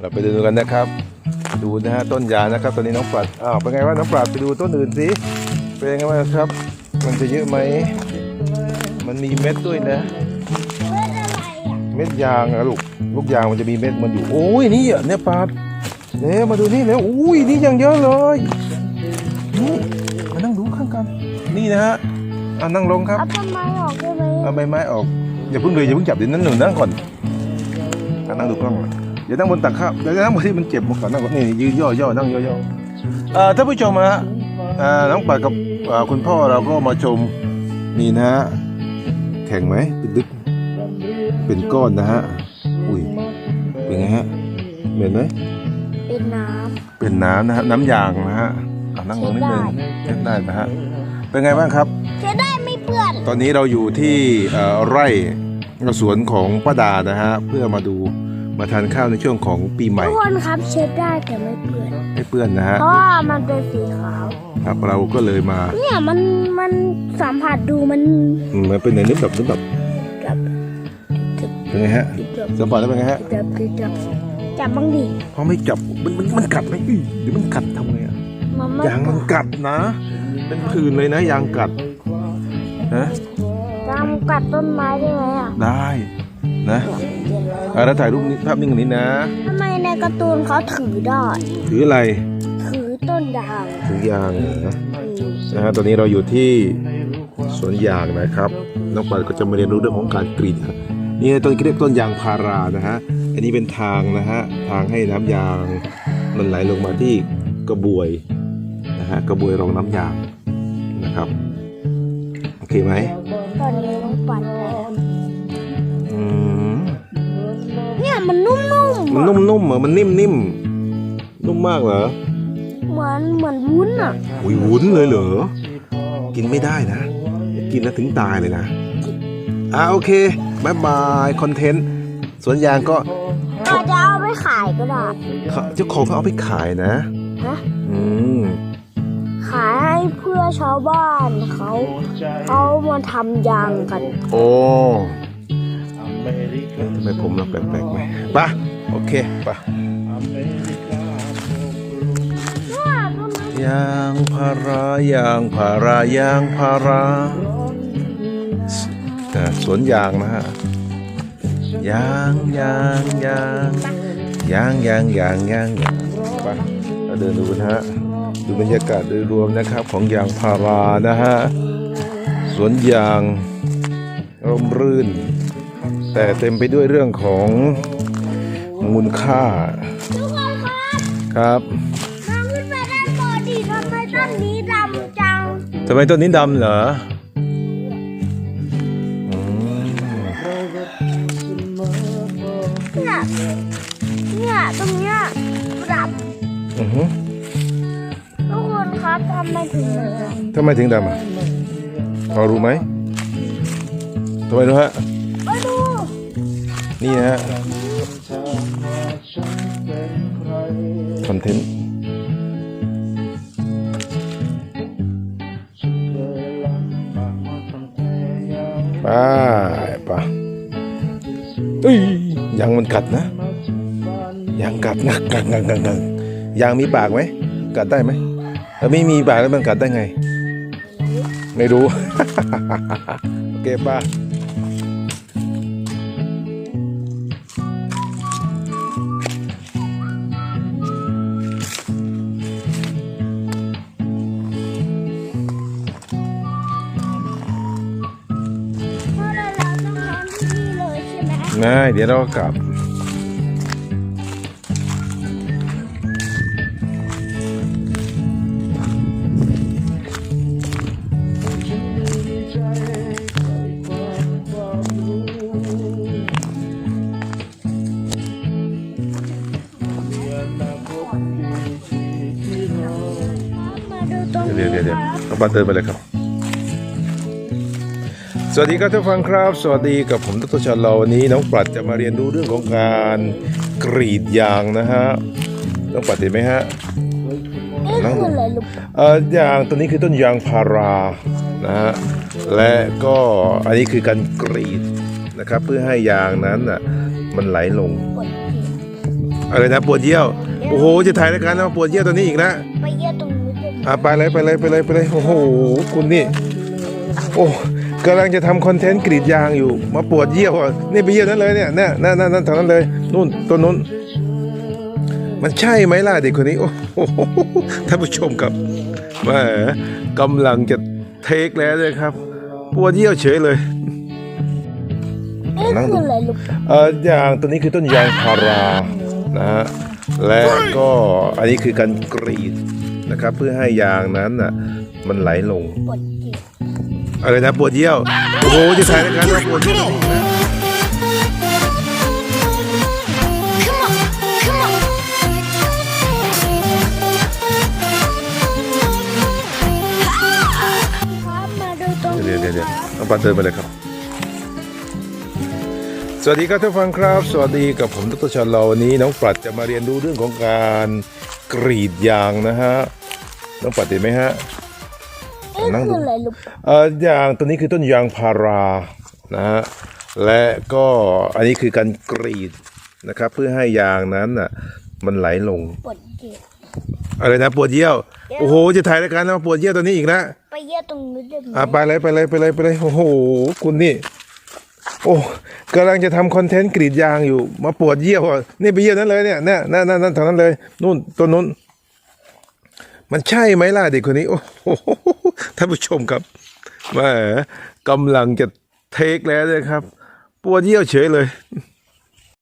เราไปดูกันนะครับ ดูนะฮะต้นยางนะครับ ตอนนี้น้องปลัดอ้าวเป็นไงว่างน้องปลัดไปดูต้นอื่นสิเป็นไงบ้างครับ มันจะเยอะไหมมันมีเม็ดด้วยนะ เม็ดยางอะลูกลูกยางมันจะมีเม็ดมันอยู่โอ้ยนี่อะเนี่ยปาดเนี่ยมาดูนี่แล้วอุ้ยนี่ยังเยอะเลยนี่มานั่งดูข้างกัน นี่นะฮะอะนั่งลงครับเอาต้นไม้ออกได้ไหมเอาใบไม้ออกอย่าเพิ่งเลยอย่าเพิ่งจับเดี๋ยวนั้นหนึ่งนั่งก่อนอะนั่งดูกล้องก่อน อย่านั่งบนตักข้าวอย่านั่งบนที่มันเจ็บมาก่อนนั่งก่อนนี่ยืนย่อย่อนั่งย่อย่อเอ่อท่านผู้ชมฮะอ่าน้องปัดกับอ่าคุณพ่อเราก็มาชมนี่นะฮะแข็งไหมเป็นดึกเป็นก้อนนะฮะอุ้ยเป็นไงฮะเหม็นไหมเป็นน้เป็นน้ำนะฮะน้ำยางนะฮะอะนั่งลงนิดนึงเช็ดได้นะฮะเป็นไงบ้างครับำจะได้ไม่เปื้อน ตอนนี้เราอยู่ที่เอ่อไร่สวนของป้าดานะฮะเพื่อมาดู มาทานข้าวในช่วงของปีใหม่ ทุกคนครับเช็ดได้แต่ไม่เปื้อนให้เพื่อนนะฮะเพราะว่ามันเป็นสีขาว ครับเราก็เลยมา เนี่ยมันมันสัมผัสดูมันอืมมันเป็นในนึกแบบนึกแบบจับเป็นไงฮะจับสัมผัสได้เป็นไงฮะจับจับจับบ้างดิพอไม่จับมันมันมันกัดไหมอื้อเดี๋ยวมันกัดทำไงอะมันไม่ยางมันกัดนะ เป็นผื่นเลยนะยางกัดนะจำกัดต้นไม้ได้ไหมอะได้ นะอะแล้วถ่ายรูปนี้ภาพนิ่งอันนี้นะ ทำไมในการ์ตูนเขาถือได้ ถืออะไรถือต้นยางถือยางเหรออืมนะฮะตอนนี้เราอยู่ที่สวนยางนะครับ น้องปัดก็จะมาเรียนรู้เรื่องของการกรีดยางนี่ต้นเรียกต้นยางพารานะฮะ อันนี้เป็นทางนะฮะ ทางให้น้ำยางมันไหลลงมาที่กระบวยนะฮะ กระบวยรองน้ำยางนะครับ โอเคไหมตอนนี้ต้องปั่น มันนุ่มๆมันอะนุ่มๆเหรอมันนิ่มๆ นุ่มมากเหรอ เหมือนเหมือนวุ้นอะอุ้ยวุ้นเลยเหรอ กินไม่ได้นะ กินแล้วถึงตายเลยนะ อ่าโอเคบายบายคอนเทนต์สวนยางก็อาจจะเอาไปขายก็ได้เขาเจ้าของเขาเอาไปขายนะฮะอืมขายให้เพื่อชาวบ้านเขา เขามาทำยางกัน โอ้เอ๊ะ ทำไมผมเราแปลกๆไหมปะโอเคปะยางพารายางพารายางพาราสอ่าสวนยางนะฮะยางยางยางยางยางยางยางยางไปเราเดินดูนะฮะดูบรรยากาศโดยรวมนะครับของยางพารานะฮะสวนยางร่มรื่น แต่เต็มไปด้วยเรื่องของมูลค่า ทุกคนครับครับมองขึ้นไปด้านบนดิทำไมต้นนี้ดำจังทำไมต้นนี้ดำเหรออืมเนี่ยเนี่ยตรงเนี้ยดอือหือำทุกคนครับทำไมถึงดทำไมถึงดำอะพอรู้ไหมทำไมรู้ฮะำมาดู นี่ฮะคอนเทนต์ไปไปเอ้ยยางมันกัดนะยางกัดนะกัดกัดกัดกัดยางมีปากไหมกัดได้ไหมถ้าไม่มีปากแล้วมันกัดได้ไง ไม่รู้ โอเคป่ะ ใช่ไม่เดี๋ยวเรากลับ เดี๋ยวเดี๋ยวเดี๋ยวครับน้องปันเดินไปเลยครับ สวัสดีครับท่านผู้ฟังครับ สวัสดีกับผมดรชาลอวันนี้ น้องปรัดจะมาเรียนรู้เรื่องของการกรีดยางนะฮะน้องปรัดเห็นไหมฮะนี่คืออะไรลูกเอ่อยางตัวนี้คือต้นยางพารานะฮะและก็อันนี้คือการกรีดนะครับ เพื่อให้ยางนั้นน่ะมันไหลลงกดอะไรนะปวดเยี่ยวโอ้โหจะถ่ายรายการแล้วมาปวดเยี่ยวตัวนี้อีกนะไปเยี่ยตรงนู้นเลยอะไปเลยไปเลยไปเลยไปเลยโอ้โหคุณนี่โอ้ กำลังจะทำคอนเทนต์กรีดยางอยู่ มาปวดเยี่ยวอะนี่ไปเยี่ยวนั้นเลยเนี่ยนั่นนั่นนั่นนั่นทางนั้นเลยนู่นต้นนู้นมันใช่ไหมล่ะเด็กคนนี้โอ้โหท่านผู้ชมครับแหมกำลังจะเทคแล้วเลยครับ ปวดเยี่ยวเฉยเลยเอ๊ะคืออะไรลูกเอ่อยางตัวนี้คือต้นยางพารานะฮะและก็อันนี้คือการกรีดนะครับ เพื่อให้ยางนั้นน่ะมันไหลลงปวดจีบ อะไรนะปวดเยี่ยว โอ้โหจะถ่ายรายการแล้วปวดเยี่ยวตัวนี้อีกนะครับมาดูตรงเดี๋ยวนี้เดี๋ยวเดี๋ยวครับน้องปานเดินไปเลยครับ สวัสดีครับท่านผู้ฟังครับ สวัสดีกับผมดรชาลอวันนี้ น้องปรัดจะมาเรียนรู้เรื่องของการกรีดยางนะฮะ น้องปรัดเห็นไหมฮะ เอ๊ะคืออะไรลูกเอ่อยางตัวนี้คือต้นยางพารานะฮะและก็อันนี้คือการกรีดนะครับ เพื่อให้ยางนั้นน่ะ มันไหลลง ปวดจีบอะไรนะปวดเยี่ยวโอ้โหจะถ่ายรายการแล้วมาปวดเยี่ยวตัวนี้อีกนะไปเยี่ยตรงนู้นเลยอะไปเลยไปเลยไปเลยไปเลยโอ้โหคุณนี่ โอ้กำลังจะทำคอนเทนต์กรีดยางอยู่ มาปวดเยี่ยวอะนี่ไปเยี่ยวนั้นเลยเนี่ยนั่นนั่นนั่นนั่นทางนั้นเลยนู่นต้นนู้นมันใช่ไหมล่ะเด็กคนนี้ โอ้โห ท่านผู้ชมครับแหมกำลังจะเทคแล้วนะครับ ปวดเยี่ยวเฉยเลย